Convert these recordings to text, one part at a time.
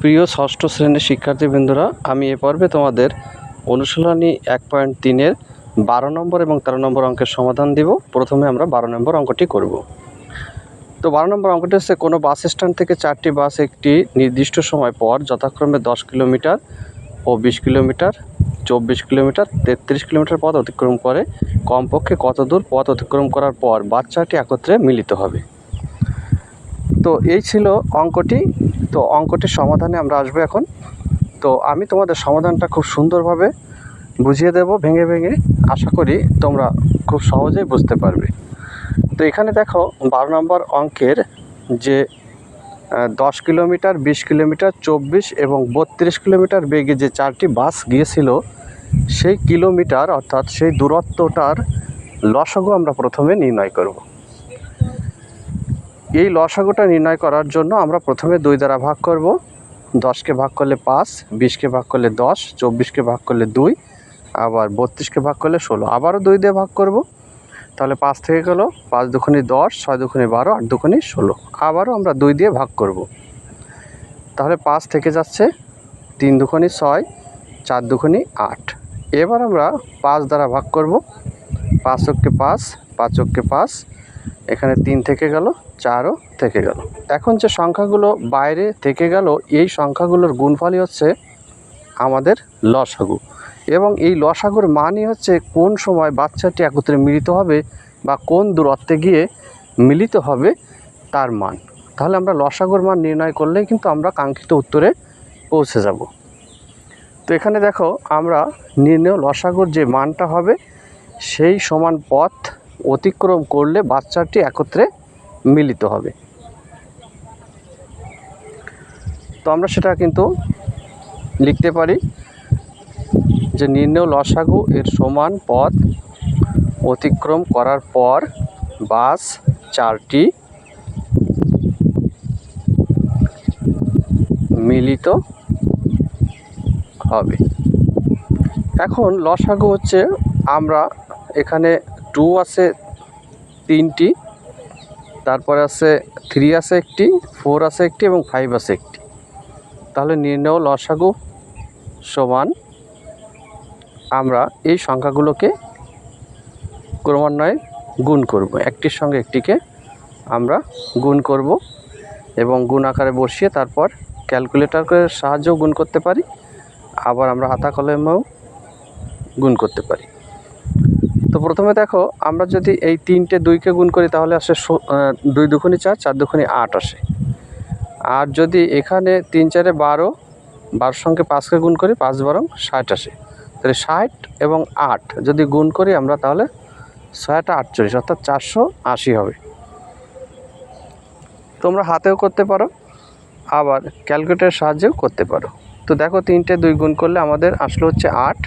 প্রিয় ষষ্ঠ শ্রেণির শিক্ষার্থীবৃন্দরা, আমি এ পর্বে তোমাদের অনুশীলনী এক পয়েন্ট তিনের বারো নম্বর এবং তেরো নম্বর অঙ্কের সমাধান দিব। প্রথমে আমরা বারো নম্বর অঙ্কটি করব। তো বারো নম্বর অঙ্কটি হচ্ছে, কোনো বাস স্ট্যান্ড থেকে চারটি বাস একটি নির্দিষ্ট সময় পর যথাক্রমে দশ কিলোমিটার ও বিশ কিলোমিটার, চব্বিশ কিলোমিটার, তেত্রিশ কিলোমিটার পথ অতিক্রম করে। কমপক্ষে কত দূর পথ অতিক্রম করার পর বাচ্চাটি একত্রে মিলিত হবে। তো এই ছিল অঙ্কটি। তো অঙ্কটির সমাধানে আমরা আসব এখন। তো আমি তোমাদের সমাধানটা খুব সুন্দরভাবে বুঝিয়ে দেব, ভেঙে ভেঙে। আশা করি তোমরা খুব সহজেই বুঝতে পারবে। তো এখানে দেখো, বারো নম্বর অঙ্কের যে দশ কিলোমিটার, বিশ কিলোমিটার, চব্বিশ এবং বত্রিশ কিলোমিটার বেগে যে চারটি বাস গিয়েছিল, সেই কিলোমিটার অর্থাৎ সেই দূরত্বটার লসগু আমরা প্রথমে নির্ণয় করব। এই লসাগুটা নির্ণয় করার জন্য আমরা প্রথমে দুই দ্বারা ভাগ করব। দশকে ভাগ করলে পাঁচ, বিশকে ভাগ করলে দশ, চব্বিশকে ভাগ করলে দুই, আবার বত্রিশকে ভাগ করলে ষোলো। আবারও দুই দিয়ে ভাগ করব। তাহলে পাঁচ থেকে গেল, পাঁচ দুখানি দশ, ছয় দুখানি বারো, আট দুখানি ষোলো। আবারও আমরা দুই দিয়ে ভাগ করব। তাহলে পাঁচ থেকে যাচ্ছে তিন দুখানি ছয়, চার দুখানি আট। এবার আমরা পাঁচ দ্বারা ভাগ করব। পাঁচ অক্ষে পাঁচ পাঁচ অক্ষে পাঁচ, এখানে তিন থেকে গেল চারও থেকে গেল। এখন যে সংখ্যাগুলো বাইরে থেকে গেল, এই সংখ্যাগুলোর গুণফলই হচ্ছে আমাদের লসাগু। এবং এই লসাগুর মানই হচ্ছে কোন সময় বাচ্চাটি একত্রে মিলিত হবে বা কোন দূরত্বে গিয়ে মিলিত হবে তার মান। তাহলে আমরা লসাগুর মান নির্ণয় করলেই কিন্তু আমরা কাঙ্ক্ষিত উত্তরে পৌঁছে যাব। তো এখানে দেখো, আমরা নির্ণয় লসাগুর যে মানটা হবে, সেই সমান পথ অতিক্রম করলে বাচ্চাটি একত্রে মিলিত হবে। তো আমরা সেটা কিন্তু লিখতে পারি যে নির্ণয় লসাগু এর সমান পথ অতিক্রম করার পর বাস চারটি মিলিত হবে। এখন লসাগু হচ্ছে আমরা এখানে টু আছে তিনটি তারপরে আছে থ্রি আছে একটি ফোর আছে একটি এবং ফাইভ আছে একটি। তাহলে নির্ণয় লসাগু সমান আমরা এই সংখ্যাগুলোকে ক্রমান্বয়ে গুণ করব। একটির সঙ্গে একটিকে আমরা গুণ করব এবং গুণ আকারে বসিয়ে তারপর ক্যালকুলেটরের সাহায্যেও গুণ করতে পারি, আবার আমরা হাতা কলমেও গুণ করতে পারি। তো প্রথমে দেখো, আমরা যদি এই তিনটে দুইকে গুণ করি, তাহলে আসে দুই দুখুনি চার চার দুখুনি আট আসে। আর যদি এখানে তিন চারে বারো, বারোর সঙ্গে পাঁচকে গুণ করি, পাঁচ বারো ষাট আসে। তাহলে ষাট এবং আট যদি গুণ করি আমরা, তাহলে ছয়টা আটচল্লিশ, অর্থাৎ চারশো আশি হবে। তোমরা হাতেও করতে পারো, আবার ক্যালকুলেটারের সাহায্যেও করতে পারো। তো দেখো, তিনটে দুই গুণ করলে আমাদের আসলো হচ্ছে আট।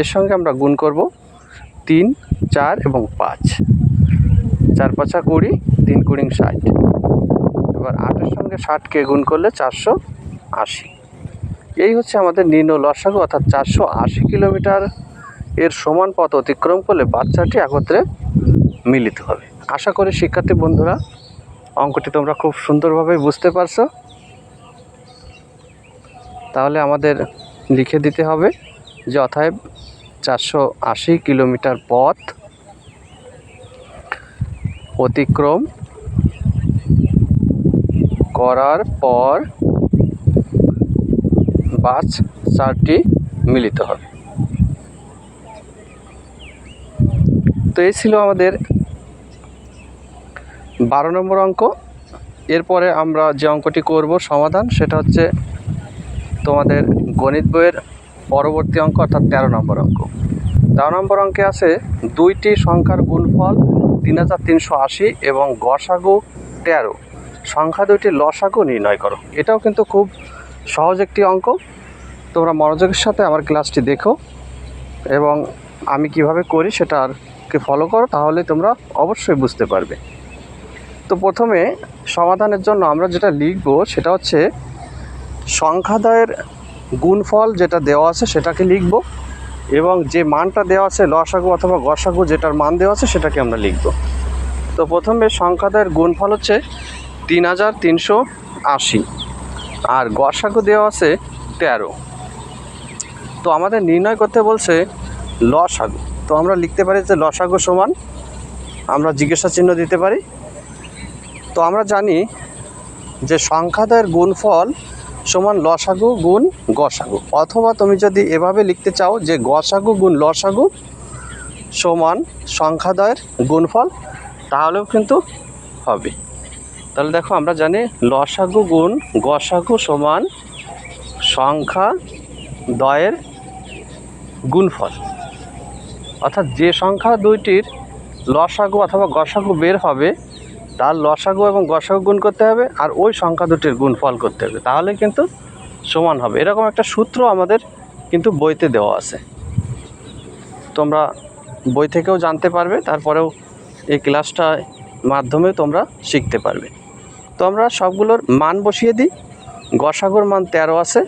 এর সঙ্গে আমরা গুণ করব তিন, চার এবং পাঁচ। চার পাঁচা কুড়ি, তিন কুড়ি ষাট। এবার আটের সঙ্গে ষাটকে গুণ করলে চারশো আশি। এই হচ্ছে আমাদের নিম্ন লসাগু, অর্থাৎ চারশো আশি কিলোমিটার এর সমান পথ অতিক্রম করলে বাচ্চাটি একত্রে মিলিত হবে। আশা করি শিক্ষার্থী বন্ধুরা, অঙ্কটি তোমরা খুব সুন্দরভাবে বুঝতে পারছ। তাহলে আমাদের লিখে দিতে হবে যে অথায় চারশো আশি কিলোমিটার পথ অতিক্রম করার পর বাস চারটি মিলিত হবে। তো এই ছিল আমাদের বারো নম্বর অঙ্ক। এরপরে আমরা যে অঙ্কটি করব সমাধান, সেটা হচ্ছে তোমাদের গণিত বইয়ের পরবর্তী অঙ্ক, অর্থাৎ তেরো নম্বর অঙ্ক। তেরো নম্বর অঙ্কে আছে দুইটি সংখ্যার গুণফল তিন হাজার তিনশো আশি এবং গসাগু তেরো। সংখ্যা দুইটি লসাগু নির্ণয় করো। এটাও কিন্তু খুব সহজ একটি অঙ্ক। তোমরা মনোযোগের সাথে আমার ক্লাসটি দেখো এবং আমি কীভাবে করি সেটাকে ফলো করো, তাহলে তোমরা অবশ্যই বুঝতে পারবে। তো প্রথমে সমাধানের জন্য আমরা যেটা লিখব সেটা হচ্ছে সংখ্যাদয়ের গুণফল যেটা দেওয়া আছে সেটাকে লিখব এবং যে মানটা দেওয়া আছে লসাগু অথবা গসাগু যেটার মান দেওয়া আছে সেটাকে আমরা লিখব। তো প্রথমে সংখ্যাদয়ের গুণফল হচ্ছে তিন হাজার তিনশো আশি আর গসাগু দেওয়া আছে তেরো। তো আমাদের নির্ণয় করতে বলছে লসাগু। তো আমরা লিখতে পারি যে লসাগু সমান, আমরা জিজ্ঞাসা চিহ্ন দিতে পারি। তো আমরা জানি যে সংখ্যাদের গুণফল সমান লসাগু গুণ গসাগু। অথবা তুমি যদি এভাবে লিখতে চাও যে গসাগু গুণ লসাগু সমান সংখ্যাদয়ের গুণফল, তাহলেও কিন্তু হবে। তাহলে দেখো আমরা জানি লসাগু গুণ গসাগু সমান সংখ্যা দয়ের গুণফল। অর্থাৎ যে সংখ্যা দুইটির লসাগু অথবা গসাগু বের হবে তার লসাগু এবং গসাগু গুণ করতে হবে আর ওই সংখ্যা দুটির গুণফল করতে হবে। তাহলে কিন্তু সমান হবে। এরকম একটা সূত্র আমাদের কিন্তু বইতে দেওয়া আছে। তোমরা বই থেকেও জানতে পারবে, তারপরেও এই ক্লাসটা মাধ্যমে তোমরা শিখতে পারবে। তো আমরা সবগুলোর মান বসিয়ে দিই। গসাগুর মান তেরো আছে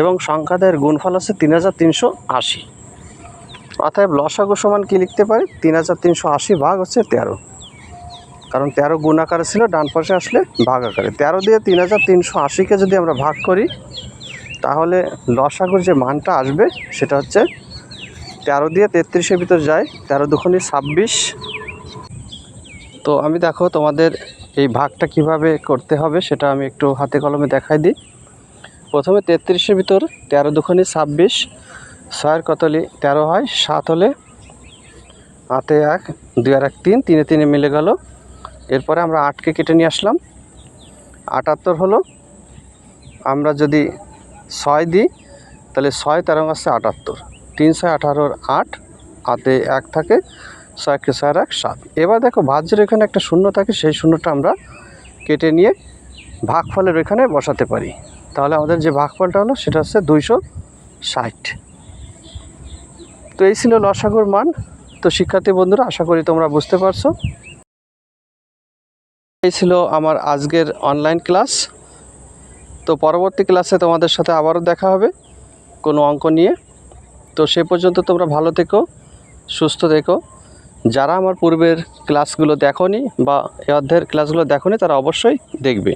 এবং সংখ্যাদের গুণফল আছে তিন হাজার তিনশো আশি। অতএব লসাগু সমান কী লিখতে পারি? তিন হাজার তিনশো আশি ভাগ হচ্ছে তেরো। কারণ তেরো গুণ আকারে ছিল, ডান পাশে আসলে ভাগ আকারে। তেরো দিয়ে তিন হাজার তিনশো আশিকে যদি আমরা ভাগ করি, তাহলে লসাগুর যে মানটা আসবে, সেটা হচ্ছে তেরো দিয়ে তেত্রিশের ভিতর যায়, তেরো দুখনি ছাব্বিশ। তো আমি দেখো তোমাদের এই ভাগটা কীভাবে করতে হবে, সেটা আমি একটু হাতে কলমে দেখাই দিই। প্রথমে তেত্রিশের ভিতর তেরো দুখনি ছাব্বিশ, ছয়ের কতলি তেরো হয়, সাত হলে হাতে এক, দুই আর এক তিন, তিনে তিনে মিলে গেল এরপরে আমরা আটকে কেটে নিয়ে আসলাম। আটাত্তর হলো। আমরা যদি ছয় দিই, তাহলে ছয় তেরো আসছে আটাত্তর। তিন ছয় আঠারোর আট, হাতে এক থাকে ছয়কে ছয় এক, সাত। এবার দেখো ভাজ্যের এখানে একটা শূন্য থাকে, সেই শূন্যটা আমরা কেটে নিয়ে ভাগফলের এখানে বসাতে পারি। তাহলে আমাদের যে ভাগফলটা হলো, সেটা হচ্ছে দুইশো ষাট। তো এই ছিল লসাগুর মান। তো শিক্ষার্থী বন্ধুরা, আশা করি তোমরা বুঝতে পারছ। এই ছিল আমার আজকের অনলাইন ক্লাস তো পরবর্তী ক্লাসে তোমাদের সাথে আবারও দেখা হবে কোনো অঙ্ক নিয়ে। তো সে পর্যন্ত তোমরা ভালো থেকো, সুস্থ থেকো। যারা আমার পূর্বের ক্লাসগুলো দেখো বা এ অধ্যায়ের ক্লাসগুলো দেখো তারা অবশ্যই দেখবে।